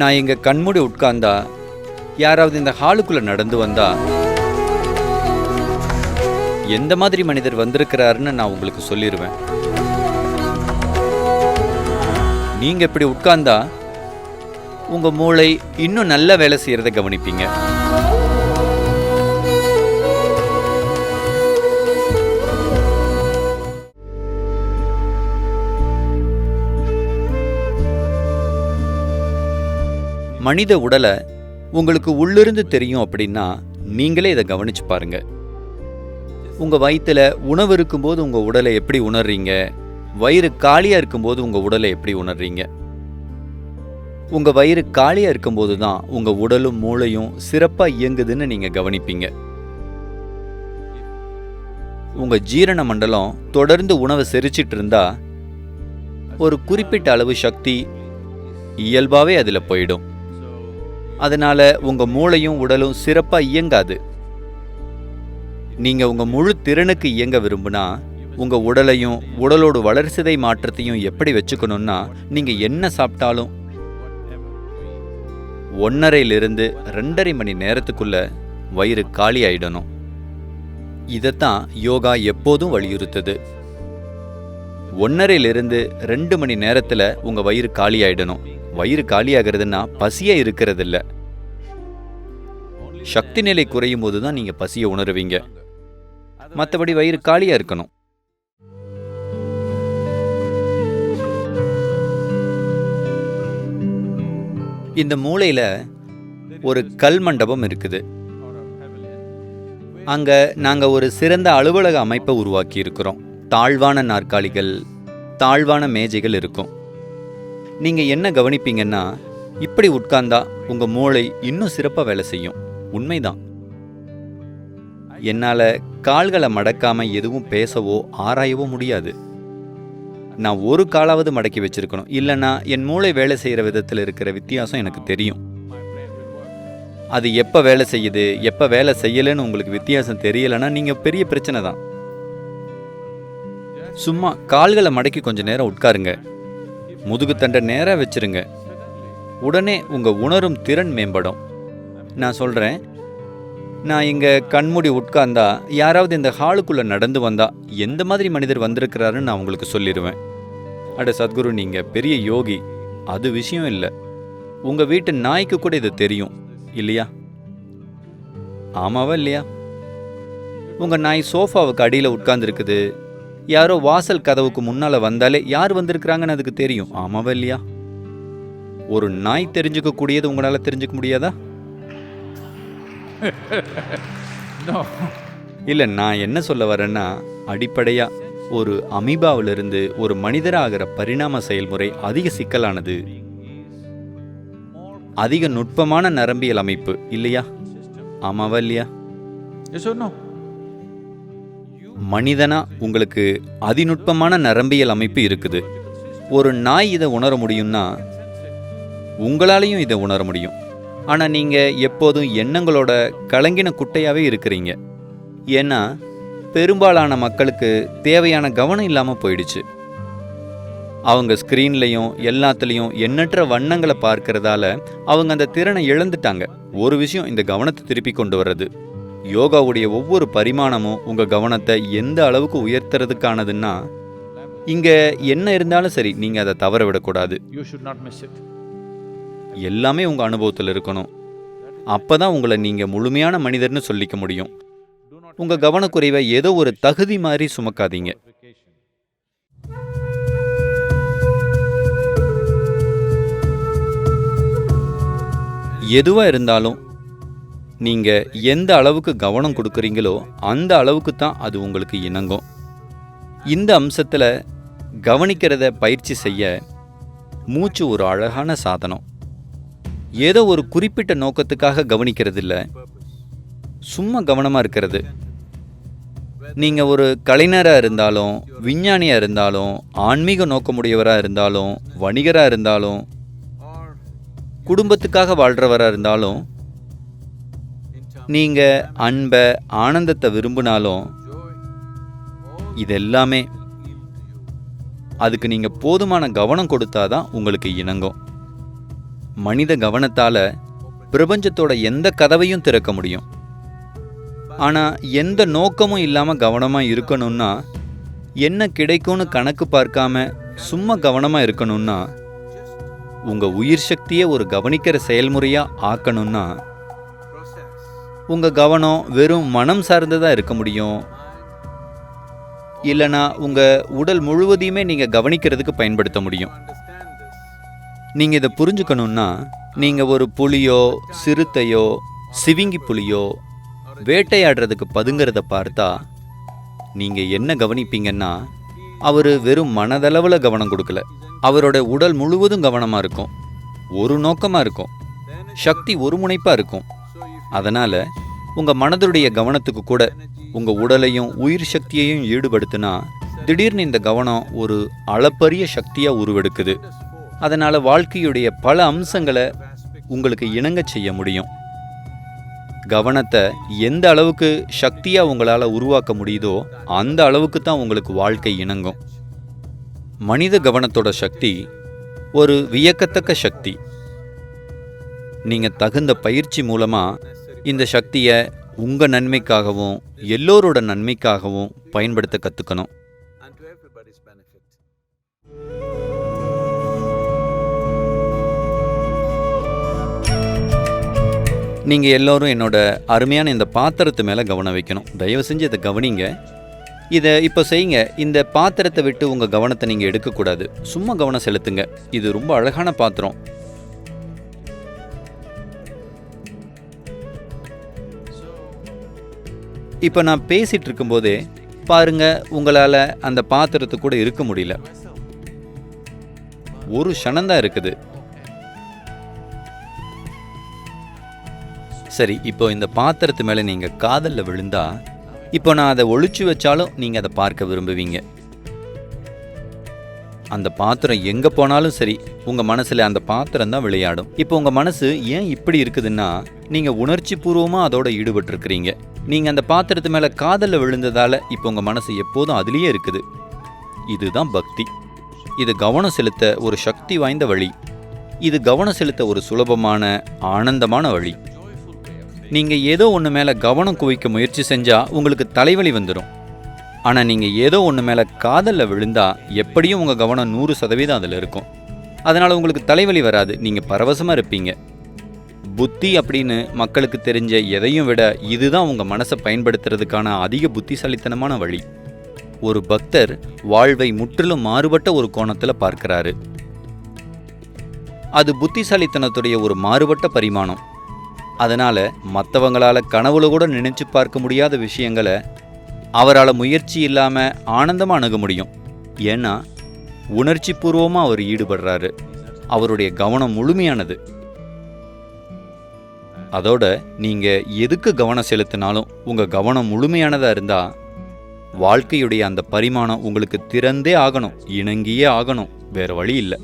நான் எங்கள் கண்மூடி உட்கார்ந்தா யாராவது இந்த ஹாலுக்குள்ளே நடந்து வந்தா எந்த மாதிரி மனிதர் வந்திருக்கிறாருன்னு நான் உங்களுக்கு சொல்லிடுவேன் நீங்கள் இப்படி உட்கார்ந்தா உங்கள் மூளை இன்னும் நல்ல வேலை செய்கிறத கவனிப்பீங்க. மனித உடலை உங்களுக்கு உள்ளிருந்து தெரியும் அப்படின்னா நீங்களே இதை கவனிச்சு பாருங்க. உங்க வயிற்றில் உணவு இருக்கும்போது உங்க உடலை எப்படி உணர்றீங்க? வயிறு காலியாக இருக்கும்போது உங்க உடலை எப்படி உணர்றீங்க? உங்க வயிறு காலியாக இருக்கும்போது தான் உங்க உடலும் மூளையும் சிறப்பா இயங்குதுன்னு நீங்க கவனிப்பீங்க. உங்க ஜீரண மண்டலம் தொடர்ந்து உணவை செரிச்சிட்டு இருந்தா ஒரு குறிப்பிட்ட அளவு சக்தி இயல்பாவே அதில் போயிடும். அதனால உங்க மூளையும் உடலும் சிறப்பா இயங்காது. நீங்க உங்க முழு திறனுக்கு இயங்க விரும்புனா உங்க உடலையும் உடலோட வளர்சிதை மாற்றத்தையும் எப்படி வச்சுக்கணும்னா நீங்க என்ன சாப்பிட்டாலும் ஒன்னரையிலிருந்து ரெண்டரை மணி நேரத்துக்குள்ள வயிறு காலி ஆயிடணும். இதைத்தான் யோகா எப்போதும் வலியுறுத்துது. ஒன்னரையிலிருந்து ரெண்டு மணி நேரத்துல உங்க வயிறு காலி ஆயிடணும். வயிறு காலியாகிறதுனா பசியே இருக்கிறதில்ல. சக்தி நிலை குறையும் போது தான் நீங்கள் பசியை உணருவீங்க. மற்றபடி வயிறு காலியாக இருக்கணும். இந்த மூளையில் ஒரு கல் மண்டபம் இருக்குது. அங்கே நாங்கள் ஒரு சிறந்த அலுவலக அமைப்பை உருவாக்கி இருக்கிறோம் தாழ்வான நாற்காலிகள் தாழ்வான மேஜைகள் இருக்கும். நீங்கள் என்ன கவனிப்பீங்கன்னா இப்படி உட்கார்ந்தா உங்கள் மூளை இன்னும் சிறப்பாக வேலை செய்யும். உண்மைதான். என்னால் கால்களை மடக்காமல் எதுவும் பேசவோ ஆராயவோ முடியாது. நான் ஒரு காலாவது மடக்கி வச்சிருக்கணும். இல்லைன்னா என் மூளை வேலை செய்கிற விதத்தில் இருக்கிற வித்தியாசம் எனக்கு தெரியும். அது எப்போ வேலை செய்யுது எப்போ வேலை செய்யலைன்னு உங்களுக்கு வித்தியாசம் தெரியலைன்னா நீங்கள் பெரிய பிரச்சனை தான். சும்மா கால்களை மடக்கி கொஞ்சம் நேரம் உட்காருங்க. முதுகுத்தண்டை நேராக வச்சிருங்க. உடனே உங்கள் உணரும் திறன் மேம்படும். நான் சொல்கிறேன் நான் இங்கே கண்மூடி உட்கார்ந்தா யாராவது இந்த ஹாலுக்குள்ளே நடந்து வந்தா எந்த மாதிரி மனிதர் வந்திருக்கிறாருன்னு நான் உங்களுக்கு சொல்லிடுவேன் அட சத்குரு நீங்கள் பெரிய யோகி. அது விஷயம் இல்லை. உங்கள் வீட்டு நாய்க்கு கூட இது தெரியும். இல்லையா? ஆமாவா இல்லையா? உங்கள் நாய் சோஃபாவுக்கு அடியில் உட்கார்ந்துருக்குது. யாரோ வாசல் கதவுக்கு முன்னால் வந்தாலே யார் வந்திருக்கிறாங்கன்னு அதுக்கு தெரியும். ஆமாவா இல்லையா? ஒரு நாய் தெரிஞ்சுக்க கூடியது உங்களால் தெரிஞ்சுக்க முடியாதா. இல்லை நான் என்ன சொல்ல வரேன்னா அடிப்படையாக ஒரு அமீபாவிலிருந்து ஒரு மனிதராகிற பரிணாம செயல்முறை அதிக சிக்கலானது. அதிக நுட்பமான நரம்பியல் அமைப்பு இல்லையா? ஆமாவா இல்லையா? மனிதனாக மனிதனா உங்களுக்கு அதிநுட்பமான நரம்பியல் அமைப்பு இருக்குது. ஒரு நாய் இதை உணர முடியும்னா உங்களாலையும் இதை உணர முடியும். ஆனால் நீங்கள் எப்போதும் எண்ணங்களோட கலங்கின குட்டையாகவே இருக்கிறீங்க. ஏன்னா பெரும்பாலான மக்களுக்கு தேவையான கவனம் இல்லாமல் போயிடுச்சு. அவங்க ஸ்க்ரீன்லையும் எல்லாத்துலேயும் எண்ணற்ற வண்ணங்களை பார்க்கறதால அவங்க அந்த திறனை இழந்துட்டாங்க. ஒரு விஷயம் இந்த கவனத்தை திருப்பி கொண்டு வர்றது. யோகாவுடைய ஒவ்வொரு பரிமாணமும் உங்க கவனத்தை எந்த அளவுக்கு உயர்த்துறதுக்கானதுன்னா இங்க என்ன இருந்தாலும் சரி நீங்க அதை தவற விடக்கூடாது. எல்லாமே உங்க அனுபவத்தில் இருக்கணும். அப்பதான் உங்களை நீங்க முழுமையான மனிதர்னு சொல்லிக்க முடியும். உங்க கவனக்குறைவை ஏதோ ஒரு தகுதி மாதிரி சுமக்காதீங்க. எதுவா இருந்தாலும் நீங்கள் எந்த அளவுக்கு கவனம் கொடுக்குறீங்களோ அந்த அளவுக்கு தான் அது உங்களுக்கு இணங்கும். இந்த அம்சத்தில் கவனிக்கிறத பயிற்சி செய்ய மூச்சு ஒரு அழகான சாதனம். ஏதோ ஒரு குறிப்பிட்ட நோக்கத்துக்காக கவனிக்கிறது இல்லை சும்மா கவனமாக இருக்கிறது. நீங்கள் ஒரு கலைஞராக இருந்தாலும் விஞ்ஞானியாக இருந்தாலும் ஆன்மீக நோக்கமுடையவராக இருந்தாலும் வணிகராக இருந்தாலும் குடும்பத்துக்காக வாழ்கிறவராக இருந்தாலும் நீங்கள் அன்பை ஆனந்தத்தை விரும்பினாலும் இதெல்லாமே அதுக்கு நீங்கள் போதுமான கவனம் கொடுத்தாதான் உங்களுக்கு இணங்கும். மனித கவனத்தால் பிரபஞ்சத்தோட எந்த கதவையும் திறக்க முடியும். ஆனால் எந்த நோக்கமும் இல்லாமல் கவனமாக இருக்கணும்னா என்ன கிடைக்கும்னு கணக்கு பார்க்காம சும்மா கவனமாக இருக்கணும்னா உங்கள் உயிர் சக்தியை ஒரு கவனிக்கிற செயல்முறையாக ஆக்கணும்னா உங்கள் கவனம் வெறும் மனம் சார்ந்ததாக இருக்க முடியும். இல்லைனா உங்கள் உடல் முழுவதையுமே நீங்கள் கவனிக்கிறதுக்கு பயன்படுத்த முடியும். நீங்கள் இதை புரிஞ்சுக்கணுன்னா நீங்கள் ஒரு புலியோ சிறுத்தையோ சிவிங்கி புலியோ வேட்டையாடுறதுக்கு பதுங்கிறத பார்த்தா நீங்கள் என்ன கவனிப்பீங்கன்னா அவர் வெறும் மனதளவில் கவனம் கொடுக்கல. அவரோட உடல் முழுவதும் கவனமாக இருக்கும். ஒரு நோக்கமாக இருக்கும். சக்தி ஒரு முனைப்பாக இருக்கும். அதனால் உங்கள் மனதுடைய கவனத்துக்கு கூட உங்கள் உடலையும் உயிர் சக்தியையும் ஈடுபடுத்தினா திடீர்னு இந்த கவனம் ஒரு அளப்பரிய சக்தியாக உருவெடுக்குது. அதனால் வாழ்க்கையுடைய பல அம்சங்களை உங்களுக்கு இணங்கச் செய்ய முடியும். கவனத்தை எந்த அளவுக்கு சக்தியாக உங்களால் உருவாக்க முடியுதோ அந்த அளவுக்கு தான் உங்களுக்கு வாழ்க்கை இணங்கும். மனித கவனத்தோட சக்தி ஒரு வியக்கத்தக்க சக்தி. நீங்கள் தகுந்த பயிற்சி மூலமாக இந்த சக்தியை உங்கள் நன்மைக்காகவும் எல்லோரோட நன்மைக்காகவும் பயன்படுத்த கற்றுக்கணும் நீங்கள் எல்லோரும் என்னோட அருமையான இந்த பாத்திரத்து மேலே கவனம் வைக்கணும். தயவு செஞ்சு இதை கவனிங்க. இதை இப்போ செய்யுங்க. இந்த பாத்திரத்தை விட்டு உங்கள் கவனத்தை நீங்கள் எடுக்கக்கூடாது. சும்மா கவனம் செலுத்துங்க. இது ரொம்ப அழகான பாத்திரம். இப்போ நான் பேசிகிட்டு இருக்கும்போதே பாருங்க உங்களால் அந்த பாத்திரத்து கூட இருக்க முடியல. ஒரு க்ஷணந்தான் இருக்குது. சரி இப்போ இந்த பாத்திரத்து மேலே நீங்கள் காதலில் விழுந்தா இப்போ நான் அதை ஒழிச்சு வச்சாலும் நீங்கள் அதை பார்க்க விரும்புவீங்க. அந்த பாத்திரம் எங்கே போனாலும் சரி உங்கள் மனசில் அந்த பாத்திரம் தான் விளையாடும். இப்போ உங்கள் மனசு ஏன் இப்படி இருக்குதுன்னா நீங்கள் உணர்ச்சி பூர்வமா அதோட ஈடுபட்டிருக்கிறீங்க. நீங்கள் அந்த பாத்திரத்து மேலே காதலில் விழுந்ததால இப்போ உங்கள் மனசு எப்போதும் அதுலேயே இருக்குது. இதுதான் பக்தி. இது கவனம் செலுத்த ஒரு சக்தி வாய்ந்த வழி. இது கவனம் செலுத்த ஒரு சுலபமான ஆனந்தமான வழி. நீங்க ஏதோ ஒன்று மேல கவனம் குவிக்க முயற்சி செஞ்சா உங்களுக்கு தலைவலி வந்துடும் ஆனால் நீங்கள் ஏதோ ஒன்று மேலே காதலில் விழுந்தால் எப்படியும் உங்கள் கவனம் நூறு சதவீதம் அதில் இருக்கும். அதனால் உங்களுக்கு தலைவலி வராது. நீங்கள் பரவசமாக இருப்பீங்க. புத்தி அப்படின்னு மக்களுக்கு தெரிஞ்ச எதையும் விட இதுதான் உங்கள் மனசை பயன்படுத்துறதுக்கான அதிக புத்திசாலித்தனமான வழி. ஒரு பக்தர் வாழ்வை முற்றிலும் மாறுபட்ட ஒரு கோணத்தில் பார்க்கிறாரு. அது புத்திசாலித்தனத்துடைய ஒரு மாறுபட்ட பரிமாணம். அதனால் மற்றவங்களால் கனவுல கூட நினைச்சு பார்க்க முடியாத விஷயங்களை அவரால் முயற்சி இல்லாமல் ஆனந்தமாக அணுக முடியும். ஏன்னா உணர்ச்சி பூர்வமாக அவர் ஈடுபடுறாரு. அவருடைய கவனம் முழுமையானது. அதோட நீங்கள் எதுக்கு கவனம் செலுத்தினாலும் உங்கள் கவனம் முழுமையானதாக இருந்தால் வாழ்க்கையுடைய அந்த பரிமாணம் உங்களுக்கு திறந்தே ஆகணும் இணங்கியே ஆகணும் வேறு வழி இல்லை.